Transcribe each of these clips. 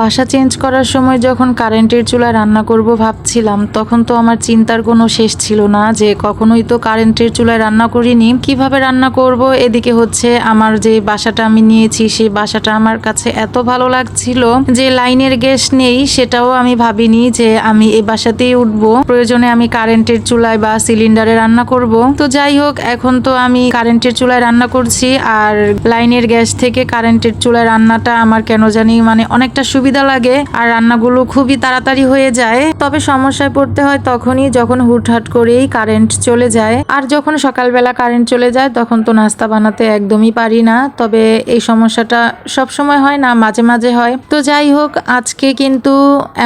বাসা চেঞ্জ করার সময় যখন কারেন্টের চুলায় রান্না করব ভাবছিলাম, তখন তো আমার চিন্তার কোনো শেষ ছিল না যে কখনোই তো কারেন্টের চুলায় রান্না করিনি। কীভাবে রান্না করব? এদিকে হচ্ছে আমার যে বাসাটা আমি নিয়েছি, সেই বাসাটা আমার কাছে এত ভালো লাগছিল যে লাইনের গ্যাস নেই, সেটাও আমি ভাবিনি যে আমি এই বাসাতেই উঠবো। প্রয়োজনে আমি কারেন্টের চুলায় বা সিলিন্ডারে রান্না করব। তো যাই হোক, এখন তো আমি কারেন্টের চুলায় রান্না করছি, আর লাইনের গ্যাস থেকে কারেন্টের চুলায় রান্নাটা আমার কেন জানি মানে অনেকটা সুবিধা লাগে আর রান্নাগুলো খুবই তাড়াতাড়ি হয়ে যায়। তবে সমস্যায় পড়তে হয় তখনই যখন হুটহাট করেই কারেন্ট চলে যায়। আর যখন সকালবেলা কারেন্ট চলে যায়, তখন তো নাস্তা বানাতে একদমই পারি না। তবে এই সমস্যাটা সব সময় হয় না, মাঝে মাঝে হয়। তো যাই হোক, আজকে কিন্তু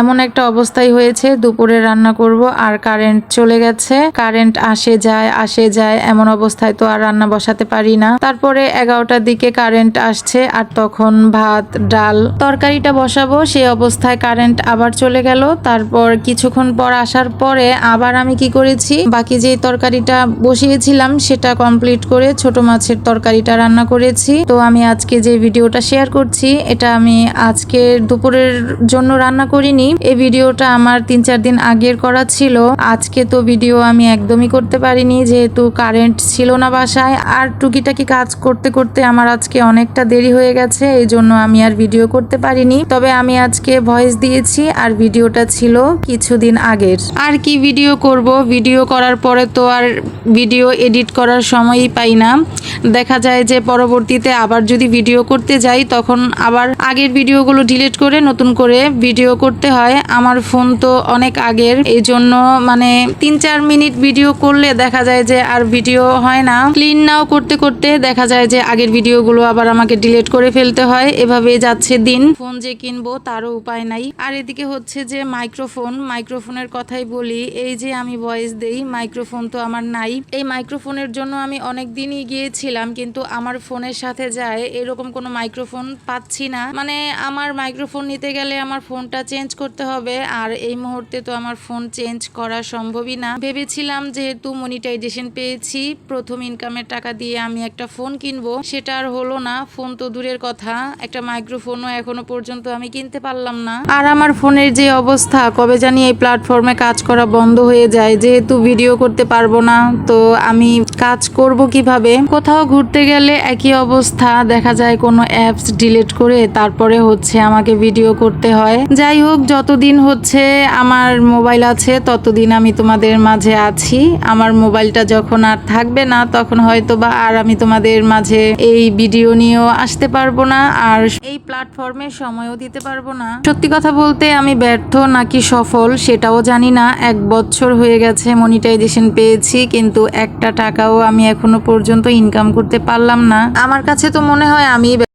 এমন একটা অবস্থাই হয়েছে, দুপুরে রান্না করব আর কারেন্ট চলে গেছে। কারেন্ট আসে যায় আসে যায়, এমন অবস্থায় তো আর রান্না বসাতে পারি না। তারপরে এগারোটার দিকে কারেন্ট আসছে আর তখন ভাত, ডাল, তরকারিটা বসাবো সেই অবস্থায় কারেন্ট আবার চলে গেল। তারপর কিছুক্ষণ পর আসার পরে আবার আমি কি করেছি? বাকি যে তরকারিটা বসিয়েছিলাম, সেটা কমপ্লিট করে ছোট মাছের তরকারিটা রান্না করেছি। তো আমি আজকে যে ভিডিওটা শেয়ার করছি, এটা আমি আজকে দুপুরের জন্য রান্না করিনি। এই ভিডিওটা আমার তিন চার দিন আগের করা ছিল। আজকে তো ভিডিও আমি একদমই করতে পারিনি, যেহেতু কারেন্ট ছিল না বাসায়। আর টুকিটাকি কাজ করতে করতে আমার আজকে অনেকটা দেরি হয়ে গেছে, এই জন্য আমি আর ভিডিও করতে পারিনি। তবে আমি আজকে ভয়েস দিয়েছি আর ভিডিওটা ছিল কিছুদিন আগের। আর কি ভিডিও করব? ভিডিও করার পরে তো আর ভিডিও এডিট করার সময়ই পাই না। দেখা যায় যে পরবর্তীতে আবার যদি ভিডিও করতে যাই, তখন আবার আগের ভিডিওগুলো ডিলিট করে নতুন করে ভিডিও করতে হয়। আমার ফোন তো অনেক আগের। এই জন্য মানে তিন চার মিনিট ভিডিও করলে দেখা যায় যে আর ভিডিও হয় না। ক্লিন নাও করতে করতে দেখা যায় যে আগের ভিডিওগুলো আবার আমাকে ডিলিট করে ফেলতে হয়। এভাবে যাচ্ছে দিন। ফোন যে কিনবো তারও উপায় নাই। আর এদিকে হচ্ছে যে মাইক্রোফোন, মাইক্রোফোনের কথাই বলি, এই যে আমি ভয়েস দেই, মাইক্রোফোন তো আমার নাই। এই মাইক্রোফোনের জন্য আমি অনেক দিনই গিয়েছিলাম, কিন্তু আমার ফোনের সাথে যায় এরকম কোনো মাইক্রোফোন পাচ্ছি না। মানে আমার মাইক্রোফোন নিতে গেলে আমার ফোনটা চেঞ্জ করতে হবে, আর এই মুহূর্তে তো আমার ফোন চেঞ্জ করা সম্ভবই না। ভেবেছিলাম যেহেতু মনিটাইজেশন পেয়েছি, প্রথম ইনকামের টাকা দিয়ে আমি একটা ফোন কিনবো, সেটা আর হলো না, ফোন তো দূরের কথা, একটা মাইক্রোফোনও এখনও পর্যন্ত আমি কিনতে পারলাম না। আর আমার ফোনের যে অবস্থা, কবে জানি এই প্ল্যাটফর্মে কাজ করা বন্ধ হয়ে যায়। যেহেতু ভিডিও করতে পারব না, তো আমি কাজ করব কীভাবে? কোথাও ঘুরতে গেলে একই অবস্থা। দেখা যায় কোনো অ্যাপস ডিলিট করে তারপরে হচ্ছে আমাকে ভিডিও করতে হয়। যাই হোক, যতদিন হচ্ছে আমার মোবাইল আছে, ততদিন আমি তোমাদের মাঝে আছি। আমার মোবাইলটা যখন আর থাকবে না, তখন হয়তো বা আর আমি তোমাদের মাঝে এই ভিডিও নিয়েও আসতে পারব না। আর এই প্ল্যাটফর্মে সময়ও দিতে পারব না। সত্যি কথা বলতে আমি ব্যর্থ নাকি সফল সেটাও জানি না। এক বছর হয়ে গেছে মনিটাইজেশন পেয়েছি, কিন্তু একটা টাকাও আমি এখনও পর্যন্ত ইনকাম করতে পারলাম না। আমার কাছে তো মনে হয় আমি